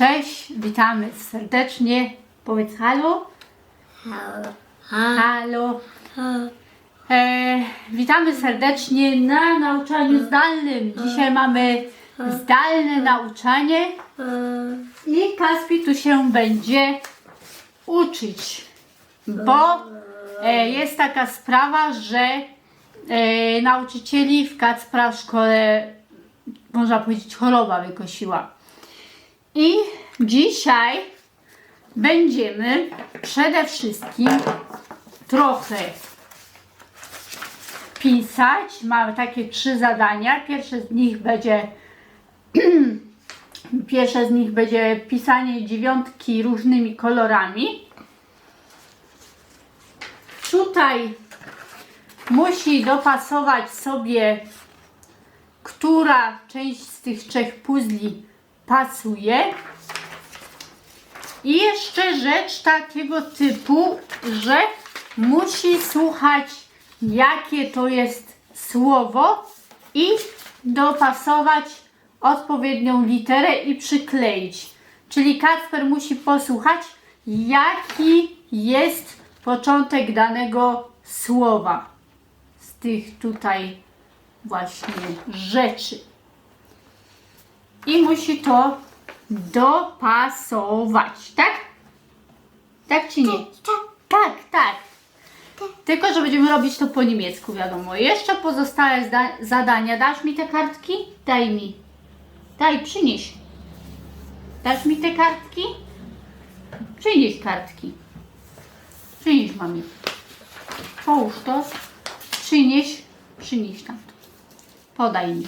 Cześć, witamy serdecznie. Powiedz halo. Halo. E, witamy serdecznie na nauczaniu zdalnym. Dzisiaj mamy zdalne nauczanie i Kaspi tu się będzie uczyć, bo e, jest taka sprawa, że e, nauczycieli w Kacpra w szkole, można powiedzieć, choroba wykosiła. I dzisiaj będziemy przede wszystkim trochę pisać. Mamy takie trzy zadania. Pierwsze z nich będzie pierwsze z nich będzie pisanie dziewiątki różnymi kolorami. Tutaj musi dopasować sobie, która część z tych trzech puzli pasuje. I jeszcze rzecz takiego typu, że musi słuchać, jakie to jest słowo i dopasować odpowiednią literę i przykleić. Czyli Kacper musi posłuchać, jaki jest początek danego słowa z tych tutaj właśnie rzeczy. I musi to dopasować, tak? Tak czy nie? Tak, tak. Tylko, że będziemy robić to po niemiecku, wiadomo. Jeszcze pozostałe zadania. Dasz mi te kartki? Daj mi. Daj, przynieś. Dasz mi te kartki? Przynieś kartki. Przynieś mami. Połóż to. Przynieś. Przynieś tam. Podaj mi.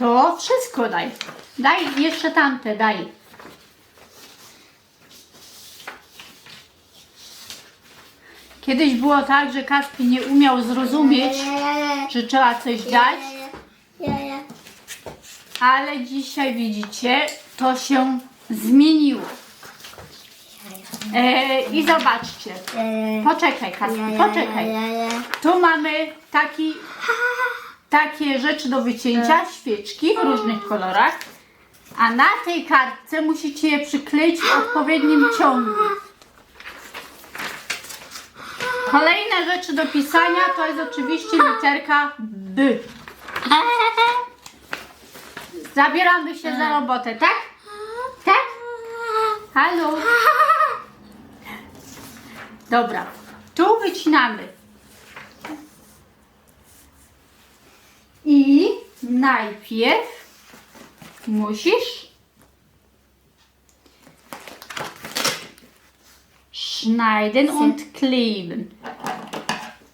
To wszystko daj. Daj jeszcze tamte, daj. Kiedyś było tak, że Kaspi nie umiał zrozumieć, że trzeba coś dać, ale dzisiaj widzicie, to się zmieniło. E, I zobaczcie. Poczekaj, Kaspi, poczekaj. Tu mamy taki, takie rzeczy do wycięcia, świeczki w różnych kolorach. A na tej kartce musicie je przykleić w odpowiednim ciągu. Kolejne rzeczy do pisania to jest oczywiście literka B. Zabieramy się za robotę, tak? Tak? Halo? Dobra, tu wycinamy. I najpierw musisz schneiden und kleben.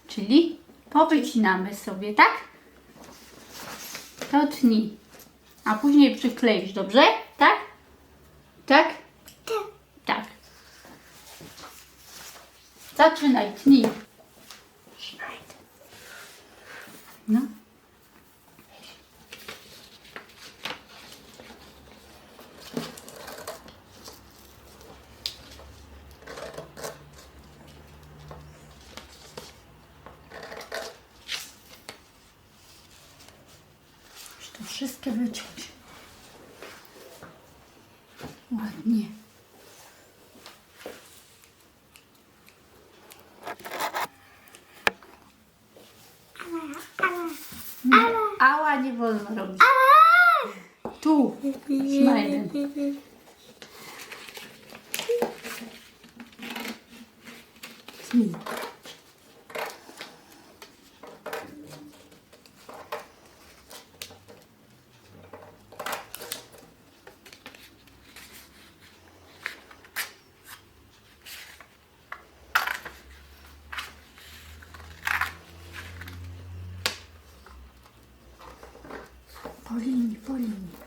Czyli powycinamy sobie, tak? To tnij. A później przykleisz, dobrze? Tak? Tak? Tak. Zaczynaj, tnij. Schneiden. No. Ładnie. Nie, ała nie wolno robić. Tu. Schneiden. Tnij. Po linii, po linii.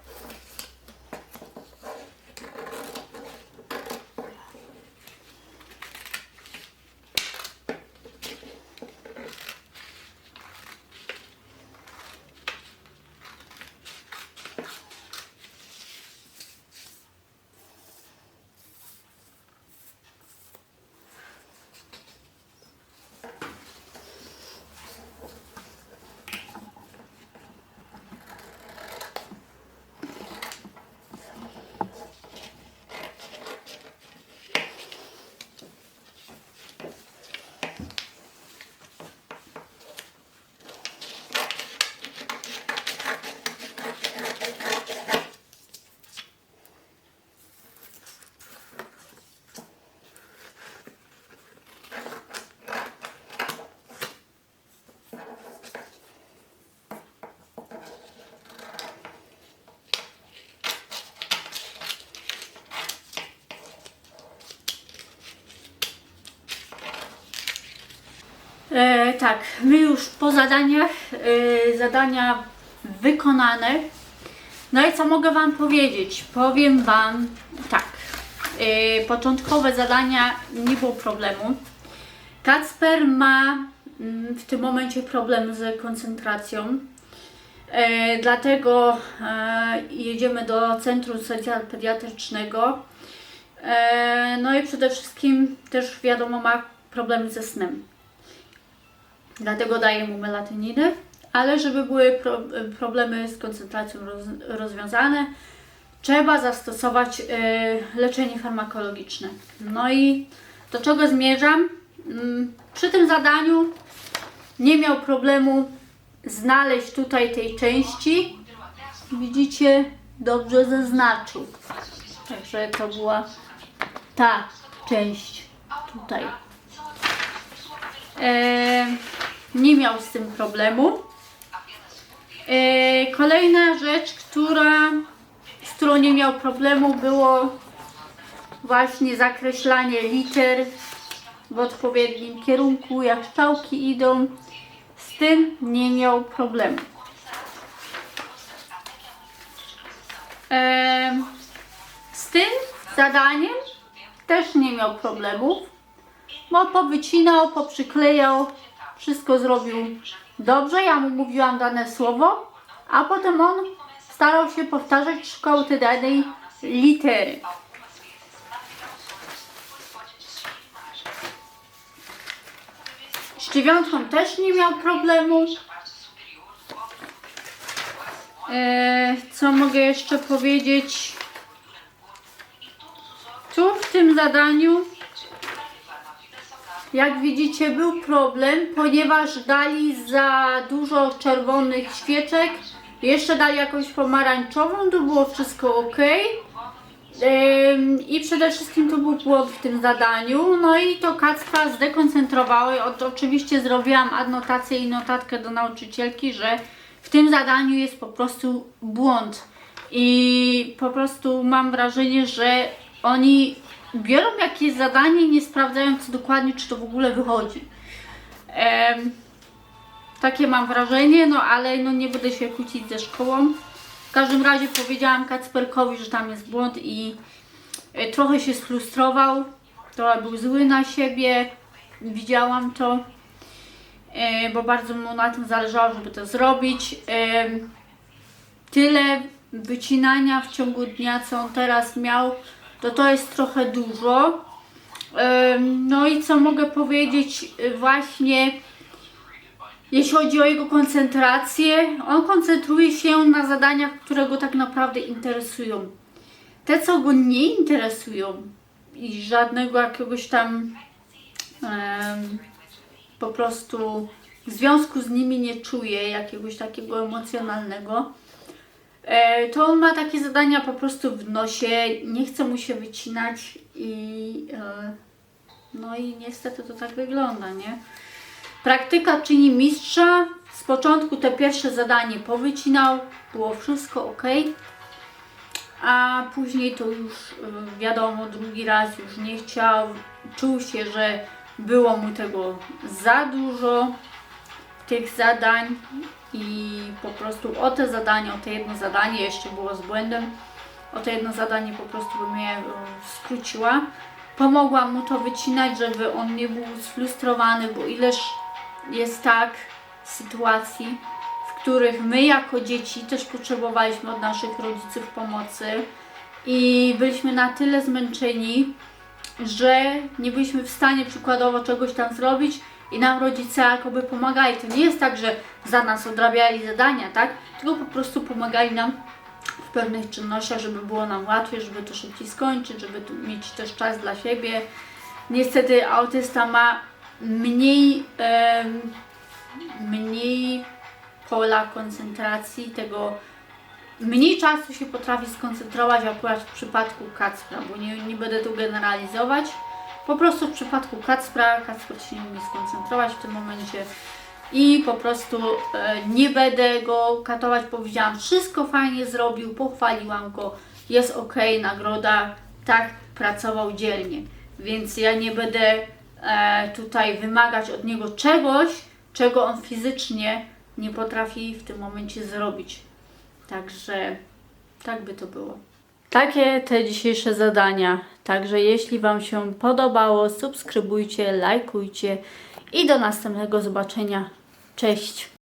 E, tak, my już po zadaniach, e, zadania wykonane. No i co mogę Wam powiedzieć? Powiem Wam tak. E, początkowe zadania nie było problemu. Kacper ma mm, w tym momencie problem z koncentracją. E, dlatego e, jedziemy do Centrum Socia- Pediatrycznego. E, no i przede wszystkim też wiadomo ma problemy ze snem. Dlatego daję mu melatoniny, ale żeby były pro, problemy z koncentracją roz, rozwiązane, trzeba zastosować e, leczenie farmakologiczne. No i do czego zmierzam? Mm, Przy tym zadaniu nie miał problemu znaleźć tutaj tej części. Widzicie, dobrze zaznaczył. Także to była ta część tutaj. E, nie miał z tym problemu. E, kolejna rzecz, która, z którą nie miał problemu, było właśnie zakreślanie liter w odpowiednim kierunku, jak strzałki idą. Z tym nie miał problemu. Em, z tym zadaniem też nie miał problemów, bo powycinał, poprzyklejał, wszystko zrobił dobrze. Ja mu mówiłam dane słowo, a potem on starał się powtarzać, tej danej litery. Z też nie miał problemu. E, co mogę jeszcze powiedzieć? Tu w tym zadaniu, jak widzicie, był problem, ponieważ dali za dużo czerwonych świeczek. Jeszcze dali jakąś pomarańczową, to było wszystko ok. I przede wszystkim to był błąd w tym zadaniu. No i to Kacpra od- Oczywiście zrobiłam adnotację i notatkę do nauczycielki, że w tym zadaniu jest po prostu błąd. I po prostu mam wrażenie, że oni biorą jakieś zadanie nie sprawdzają co dokładnie, czy to w ogóle wychodzi. Em, takie mam wrażenie, no ale no nie będę się kłócić ze szkołą. W każdym razie powiedziałam Kacperkowi, że tam jest błąd i e, trochę się sfrustrował, trochę był zły na siebie, widziałam to, e, bo bardzo mu na tym zależało, żeby to zrobić. Tyle wycinania w ciągu dnia, co on teraz miał, to to jest trochę dużo. No i co mogę powiedzieć właśnie jeśli chodzi o jego koncentrację, on koncentruje się na zadaniach, które go tak naprawdę interesują. Te, co go nie interesują i żadnego jakiegoś tam em, po prostu związku z nimi nie czuje, jakiegoś takiego emocjonalnego, to on ma takie zadania po prostu w nosie, nie chce mu się wycinać i e, no i niestety to tak wygląda, nie? Praktyka czyni mistrza. Z początku te pierwsze zadanie powycinał, było wszystko ok. A później to już y, wiadomo, drugi raz już nie chciał. Czuł się, że było mu tego za dużo, tych zadań i po prostu o te zadanie, o te jedno zadanie jeszcze było z błędem. O to jedno zadanie po prostu bym je y, skróciła. Pomogłam mu to wycinać, żeby on nie był sfrustrowany, bo ileż jest tak sytuacji, w których my jako dzieci też potrzebowaliśmy od naszych rodziców pomocy i byliśmy na tyle zmęczeni, że nie byliśmy w stanie przykładowo czegoś tam zrobić i nam rodzice jakoby pomagali. To nie jest tak, że za nas odrabiali zadania, tak? Tylko po prostu pomagali nam w pewnych czynnościach, żeby było nam łatwiej, żeby to szybciej skończyć, żeby mieć też czas dla siebie. Niestety autysta ma mniej, mniej pola koncentracji, tego mniej czasu się potrafi skoncentrować akurat w przypadku Kacpra, bo nie, nie będę tu generalizować. Po prostu w przypadku Kacpra, Kacper się nie umie skoncentrować w tym momencie i po prostu e, nie będę go katować. Powiedziałam, wszystko fajnie zrobił, pochwaliłam go, jest ok, nagroda, tak, pracował dzielnie. Więc ja nie będę e, tutaj wymagać od niego czegoś, czego on fizycznie nie potrafi w tym momencie zrobić. Także tak by to było. Takie te dzisiejsze zadania. Także jeśli Wam się podobało, subskrybujcie, lajkujcie i do następnego zobaczenia. Cześć!